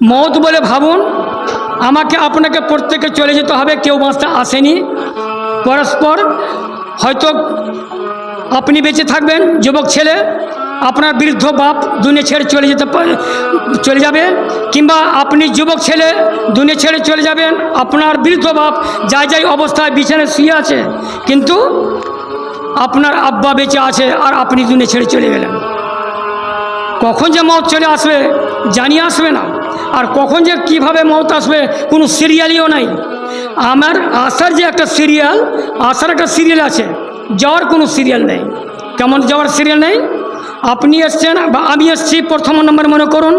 মত বলে ভাবুন, আমাকে আপনাকে প্রত্যেকে চলে যেতে হবে, কেউ বাঁচতে আসেনি। পরস্পর হয়তো আপনি বেঁচে থাকবেন, যুবক ছেলে, আপনার বৃদ্ধ বাপ দুনিয়া ছেড়ে চলে যেতে চলে যাবে, কিংবা আপনি যুবক ছেলে দুনিয়া ছেড়ে চলে যাবেন, আপনার বৃদ্ধ বাপ যাই যাই অবস্থায় বিছানায় শুয়ে আছে, কিন্তু আপনার আব্বা বেঁচে আছে আর আপনি দুনিয়া ছেড়ে চলে গেলেন। কখন যে মত চলে আসবে জানিয়ে আসবে না। আর কখন যে কীভাবে মত আসবে, কোনো সিরিয়ালিও নাই। আমার আসার যে একটা সিরিয়াল, আসার একটা সিরিয়াল আছে, যাওয়ার কোনো সিরিয়াল নেই। কেমন যাওয়ার সিরিয়াল নেই? আপনি এসছেন বা আমি এসছি, প্রথম নম্বর মনে করুন,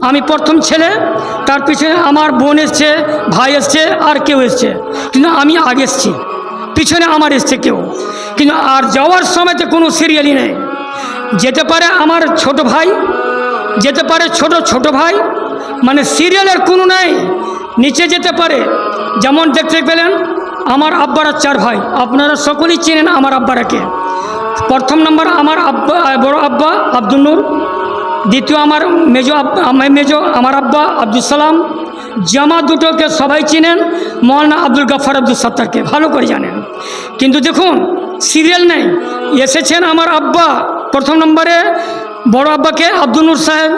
আমি প্রথম ছেলে, তার পিছনে আমার বোন এসছে, ভাই এসছে, আর কেউ এসছে। কিন্তু আমি আগে এসছি, পিছনে আমার এসছে কেউ। কিন্তু আর যাওয়ার সময়তে কোনো সিরিয়ালই নেই। যেতে পারে আমার ছোট ভাই, যেতে পারে ছোট ছোট ভাই মানে সিরিয়ালের কোনো নাই, নিচে যেতে পারে। যেমন দেখতে পেলেন, আমার আব্বারা চার ভাই। আপনারা সকলেই চেনেন আমার আব্বারাকে। প্রথম নম্বর আমার আব্বা, বড় আব্বা আব্দুল নূর। দ্বিতীয় আমার মেজো আব্বা মেজো, আমার আব্বা আব্দুল সালাম। জামা দুটোকে সবাই চিনেন, মৌলানা আব্দুল গাফার আব্দুল সত্তারকে। ভালো করে জানেন। কিন্তু দেখুন, সিরিয়াল নেই। এসেছেন আমার আব্বা। প্রথম নম্বরে বড় আব্বাকে আব্দুল নূর সাহেব।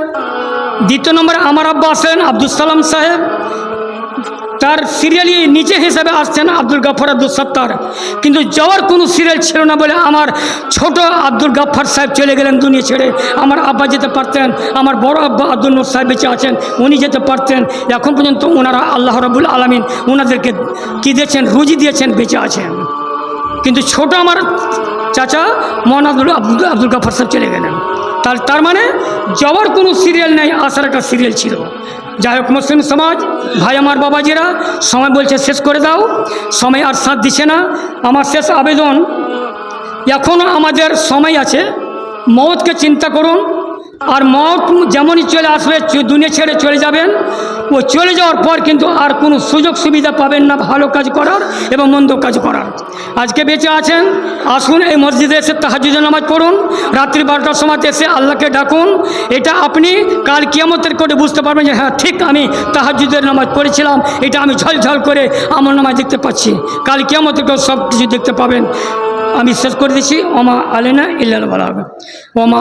দ্বিতীয় নম্বরে আমার আব্বা আসেন আব্দুল সালাম সাহেব। তার সিরিয়ালি নিচে হিসাবে আসছেন আব্দুল গাফর আব্দুল সত্তার। কিন্তু যাওয়ার কোনো সিরিয়াল ছিল না বলে আমার ছোট আব্দুল গাফর সাহেব চলে গেলেন দুনিয়া ছেড়ে। আমার আব্বা যেতে পারতেন, আমার বড় আব্বা আব্দুল নূর সাহেব বেঁচে আছেন, উনি যেতে পারতেন। এখন পর্যন্ত ওনারা আল্লাহ রবুল আলমিন ওনাদেরকে কী দিয়েছেন, রুজি দিয়েছেন, বেঁচে আছেন। কিন্তু ছোট আমার চাচা মোহান আব্দুল আব্দুল গাফর সাহেব চলে গেলেন। তার তার মানে যাওয়ার কোনো সিরিয়াল নেই, আসার একটা সিরিয়াল ছিল। যাই হোক, মুসলিম সমাজ, ভাই আমার বাবাজিরা, সময় বলছে শেষ করে দাও, সময় আর সাথ দিছে না। আমার শেষ আবেদন এখনও আমাদের সময় আছে মৌতকে চিন্তা করুন আর মত যেমনই চলে আসবে দুনিয়া ছেড়ে চলে যাবেন। ও চলে যাওয়ার পর কিন্তু আর কোনো সুযোগ সুবিধা পাবেন না, ভালো কাজ করার এবং মন্দ কাজ করার। আজকে বেঁচে আছেন, আসুন এই মসজিদে এসে তাহাজুদের নামাজ পড়ুন। রাত্রি বারোটার সময় এসে আল্লাহকে ডাকুন। এটা আপনি কাল কিয়ামতের করে বুঝতে পারবেন যে হ্যাঁ ঠিক আমি তাহাজুদের নামাজ পড়েছিলাম। এটা আমি ঝলঝল করে আমার নামাজ দেখতে পাচ্ছি। কাল কিয়ামতের করে সব কিছু দেখতে পাবেন। আমি শেষ করে দিচ্ছি। ওমা আলেনা ইল্লাল ওমা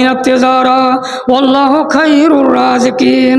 মিনাত তিজারা ওয়াল্লাহু খায়রুর রাজিকিন।